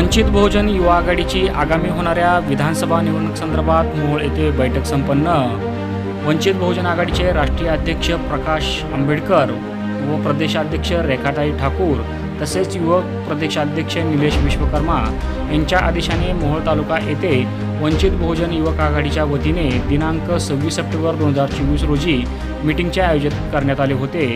वंचित बहुजन युवा आघाडीची आगामी होणाऱ्या विधानसभा निवडणूक संदर्भात मोहोळ येथे बैठक संपन्न. वंचित बहुजन आघाडीचे राष्ट्रीय अध्यक्ष प्रकाश आंबेडकर व प्रदेशाध्यक्ष रेखाताई ठाकूर तसेच युवक प्रदेशाध्यक्ष निलेश विश्वकर्मा यांच्या आदेशाने मोहोळ तालुका येथे वंचित बहुजन युवक आघाडीच्या वतीने दिनांक सव्वीस सप्टेंबर दोन हजार चोवीस रोजी मीटिंगचे आयोजित करण्यात आले होते.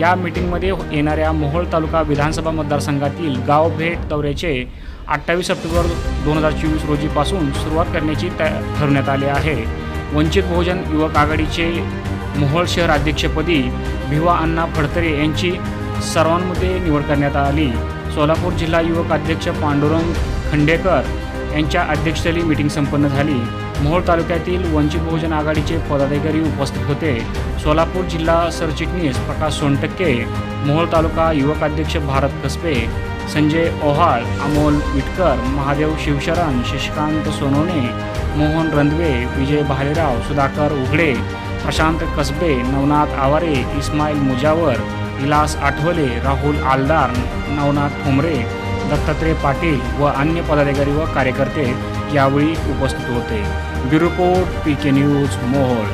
या मीटिंगमध्ये येणाऱ्या मोहोळ तालुका विधानसभा मतदारसंघातील गाव भेट दौऱ्याचे अठ्ठावीस सप्टेंबर दोन हजार चोवीस रोजीपासून सुरुवात करण्याची तया ठरवण्यात आले आहे. वंचित बहुजन युवक आघाडीचे मोहोळ शहर अध्यक्षपदी भिवा अण्णा फडतरे यांची सर्वांमध्ये निवड करण्यात आली. सोलापूर जिल्हा युवक अध्यक्ष पांडुरंग खंडेकर यांच्या अध्यक्षतेली मीटिंग संपन्न झाली. मोहोळ तालुक्यातील वंचित बहुजन आघाडीचे पदाधिकारी उपस्थित होते. सोलापूर जिल्हा सरचिटणीस प्रकाश सोनटक्के मोहोळ तालुका युवक अध्यक्ष भारत कसबे संजय ओहाळ अमोल विटकर महादेव शिवशरण शशिकांत सोनवणे मोहन रंधवे विजय भालेराव सुधाकर उघडे प्रशांत कसबे नवनाथ आवारे इस्माईल मुजावर विलास आठवले राहुल आलदार नवनाथ ठोंबरे दत्तात्रय पाटील व अन्य पदाधिकारी व कार्यकर्ते यावेळी उपस्थित होते. Bureau report P K news Mohol.